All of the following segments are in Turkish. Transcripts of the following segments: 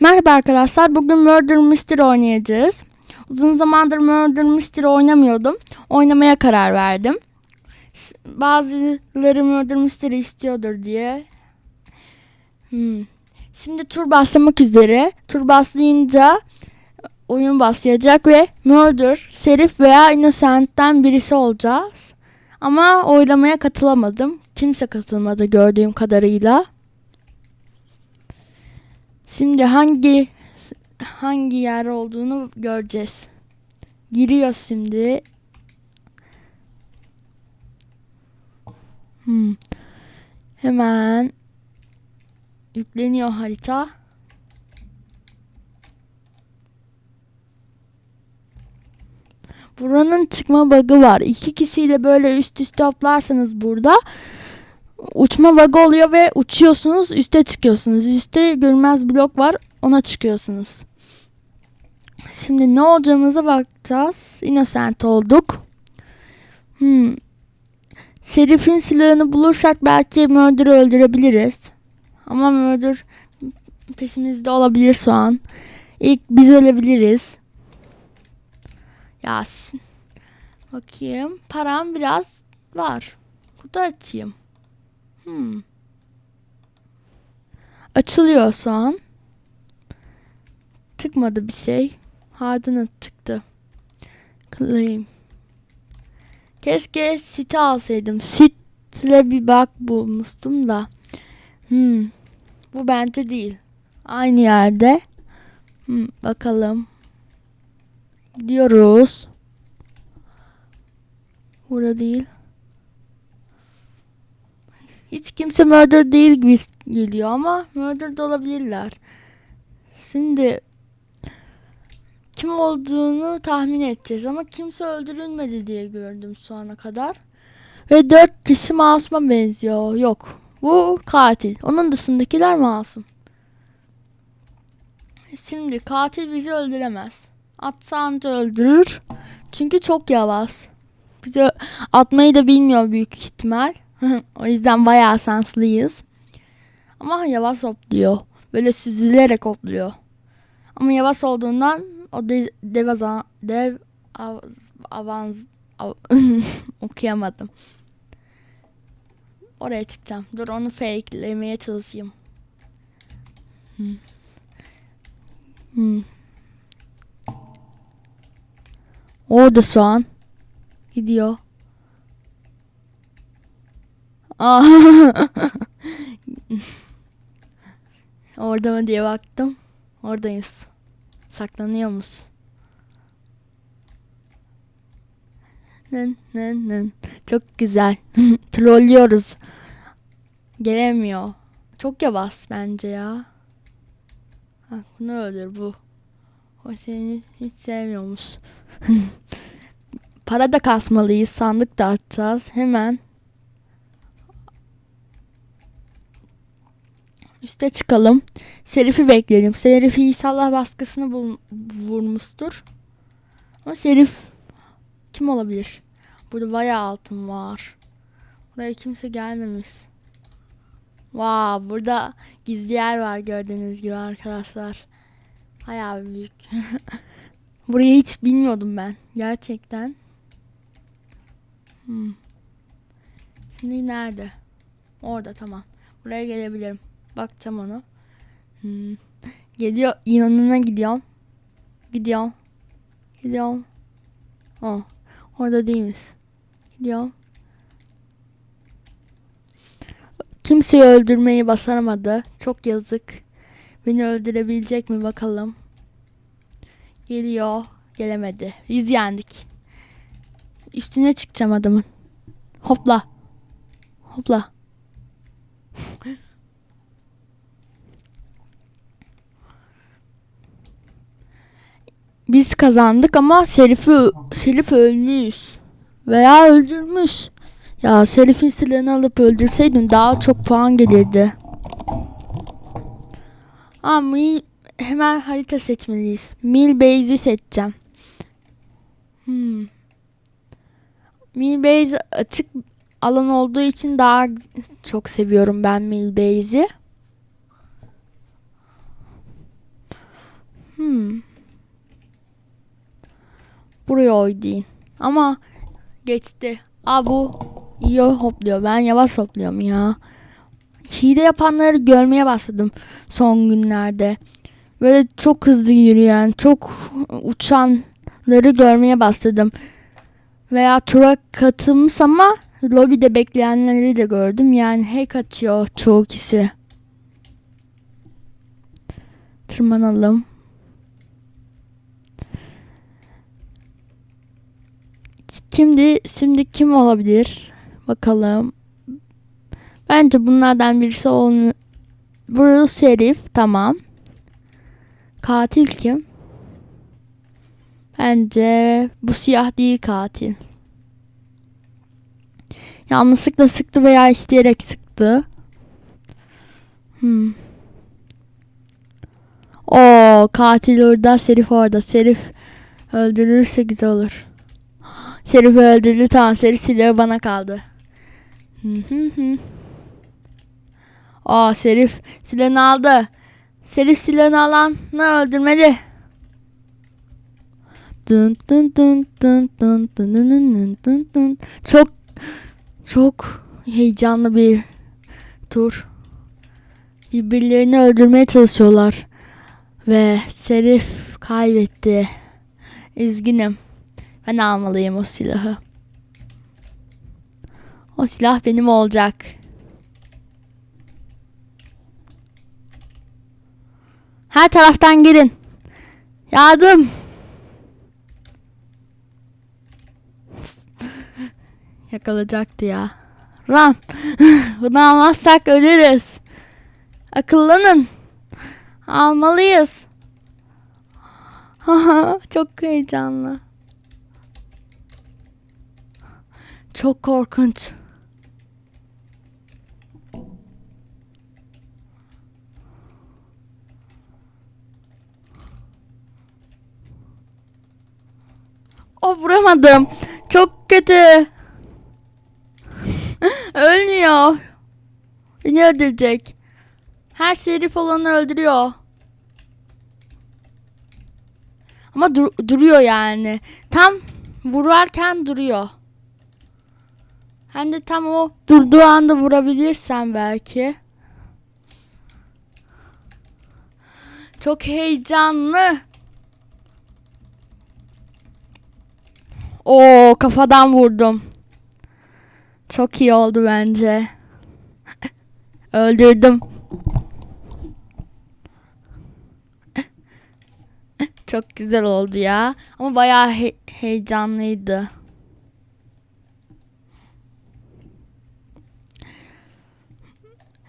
Merhaba arkadaşlar. Bugün Murder Mystery oynayacağız. Uzun zamandır Murder Mystery oynamıyordum. Oynamaya karar verdim. Bazıları Murder Mystery istiyordur diye. Hmm. Şimdi tur başlamak üzere. Tur başlayınca oyun başlayacak ve Murder, Serif veya Innocent'ten birisi olacağız. Ama oylamaya katılamadım. Kimse katılmadı gördüğüm kadarıyla. Şimdi hangi hangi yer olduğunu göreceğiz. Giriyor şimdi. Hmm. Hemen yükleniyor harita. Buranın çıkma bug'ı var. İki kişiyle böyle üst üste hoplarsanız burada uçma bug'ı oluyor ve uçuyorsunuz üste çıkıyorsunuz. Üste görünmez blok var ona çıkıyorsunuz. Şimdi ne olacağımıza bakacağız. Innocent olduk. Hmm. Serif'in silahını bulursak belki Murder'ı öldürebiliriz. Ama Murder pesimizde olabilir şu an. İlk biz ölebiliriz. Yasin. Bakayım. Param biraz var. Kutu açayım. Hmm. Açılıyor şu an. Çıkmadı bir şey. Hardına çıktı. Claim. Keşke site alsaydım. Sit'le bir bak bulmuştum da. Hmm. Bu bence değil. Aynı yerde. Hmm, bakalım. Gidiyoruz. Burada değil. Hiç kimse murder değil gibi geliyor ama murder de olabilirler. Şimdi kim olduğunu tahmin edeceğiz ama kimse öldürülmedi diye gördüm şu ana kadar. Ve dört kişi masuma benziyor. Yok. Bu katil. Onun dışındakiler masum. Şimdi katil bizi öldüremez. Atsa anca öldürür. Çünkü çok yavaş. Bizi atmayı da bilmiyor büyük ihtimal. o yüzden bayağı şanslıyız. Ama yavaş hopluyor. Böyle süzülerek hopluyor. Ama yavaş olduğundan o de, dev, azan, dev av, avans av- okuyamadım. Oraya çıkacağım. Dur onu fakelemeye çalışayım. Hmm. Hmm. Orada şu an. Gidiyor. Aa. Orada mı diye baktım. Oradayız. Saklanıyoruz. Nın nın nın. Çok güzel. Trollüyoruz. Gelemiyor. Çok yavaş bence ya. Ha, bunu öldür bu. O seni hiç sevmiyormuş. Para da kasmalıyız. Sandık da açacağız. Hemen. Üste çıkalım. Serif'i bekleyelim. Serif inşallah baskısını bul- vurmuştur. Ama Serif kim olabilir? Burada bayağı altın var. Buraya kimse gelmemiş. Wow, burada gizli yer var gördüğünüz gibi arkadaşlar. Bayağı büyük. Burayı hiç bilmiyordum ben. Gerçekten. Hmm. Şimdi nerede? Orada tamam. Buraya gelebilirim. Bakacağım onu. Hmm. Geliyor. yanına gidiyorum. Gidiyorum. Gidiyorum. Oh. Orada değilmiş. Gidiyorum. Kimseyi öldürmeyi başaramadı. Çok yazık. Beni öldürebilecek mi bakalım. Geliyor. Gelemedi. Biz yendik. Üstüne çıkacağım adamın. Hopla. Hopla. Biz kazandık ama Şerif'i Şerif ölmüş. Veya öldürmüş. Ya Şerif'in silahını alıp öldürseydim daha çok puan gelirdi. Ama hemen harita seçmeliyiz. Mil Base'i seçeceğim. Hmm. Milbase açık alan olduğu için daha çok seviyorum ben Milbase'i. Hmm. Buraya oynayın. Ama geçti. Aa bu iyi hopluyor. Ben yavaş hopluyorum ya. Hile yapanları görmeye başladım son günlerde. Böyle çok hızlı yürüyen, çok uçanları görmeye başladım. Veya tura katılmış ama lobide bekleyenleri de gördüm. Yani hack atıyor çoğu kişi. Tırmanalım. Kimdi? Şimdi kim olabilir? Bakalım. Bence bunlardan birisi olmuyor. Bruce Herif. Tamam. Katil kim? Bence bu siyah değil katil. Yanlışlıkla sıktı veya isteyerek sıktı. Hmm. O katil orada, Serif orada. Serif öldürürse güzel olur. Serif öldürdü tamam. Serif silahı bana kaldı. Hı hı hı. Aa Serif silahını aldı. Serif silahını alanı öldürmedi. Dın dın dın dın dın dın dın dın dın dın. Çok çok heyecanlı bir tur. Birbirlerini öldürmeye çalışıyorlar. Ve Serif kaybetti. Üzgünüm. Ben almalıyım o silahı. O silah benim olacak. Her taraftan girin. Yardım. Yakalayacaktı ya. Run. Bunu almazsak ölürüz. Akıllanın. Almalıyız. Çok heyecanlı. Çok korkunç. Vuramadım. Çok kötü. Ölmüyor. Beni öldürecek. Her serif olanı öldürüyor. Ama dur- duruyor yani. Tam vurarken duruyor. Hem de tam o durduğu anda vurabilirsen belki. Çok heyecanlı. Oo kafadan vurdum. Çok iyi oldu bence. Öldürdüm. Çok güzel oldu ya. Ama bayağı he- heyecanlıydı.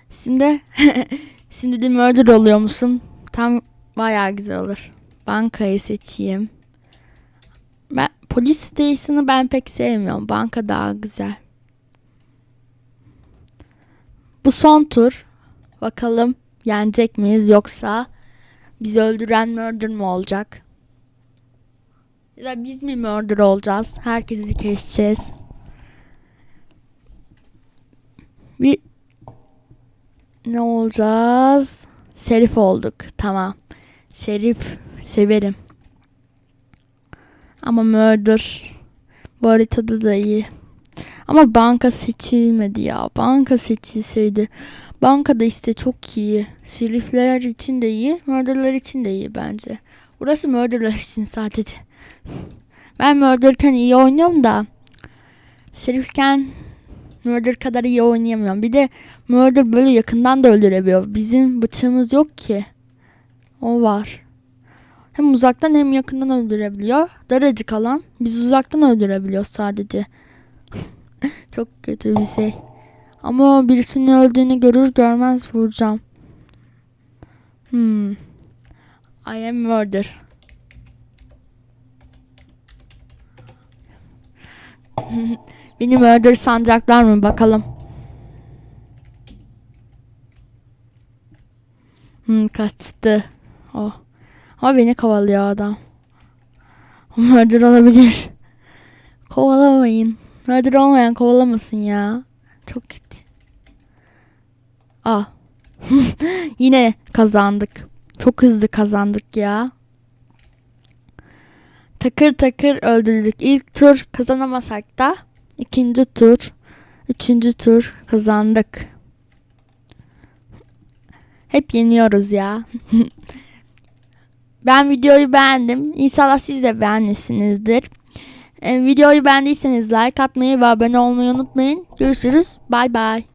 Şimdi şimdi de murder oluyor musun? Tam bayağı güzel olur. Bankayı seçeyim. Polis station'ı ben pek sevmiyorum. Banka daha güzel. Bu son tur. Bakalım yenecek miyiz yoksa bizi öldüren murder mı olacak? Ya da biz mi murder olacağız? Herkesi keseceğiz. Bir ne olacağız? Serif olduk. Tamam. Serif severim. Ama murder bu haritada da iyi. Ama banka seçilmedi ya. Banka seçilseydi. Bankada işte çok iyi. Şerifler için de iyi. Murderlar için de iyi bence. Burası murderlar için sadece. Ben murderken iyi oynuyorum da. Şerifken murder kadar iyi oynayamıyorum. Bir de murder böyle yakından da öldürebiliyor. Bizim bıçağımız yok ki. O var. Hem uzaktan hem yakından öldürebiliyor. Daracık alan. Biz uzaktan öldürebiliyoruz sadece. Çok kötü bir şey. Ama birisinin öldüğünü görür görmez vuracağım. Hmm. I am murder. Beni murder sanacaklar mı bakalım. Hmm, kaçtı. Oh. Ama beni kovalıyor adam. Murder olabilir. Kovalamayın. Nadir olmayan kovalamasın ya. Çok kötü. Ah. Yine kazandık. Çok hızlı kazandık ya. Takır takır öldürdük. İlk tur kazanamasak da ikinci tur, üçüncü tur kazandık. Hep yeniyoruz ya. ben videoyu beğendim. İnşallah siz de beğenmişsinizdir. E, videoyu beğendiyseniz like atmayı ve abone olmayı unutmayın. Görüşürüz. Bay bay.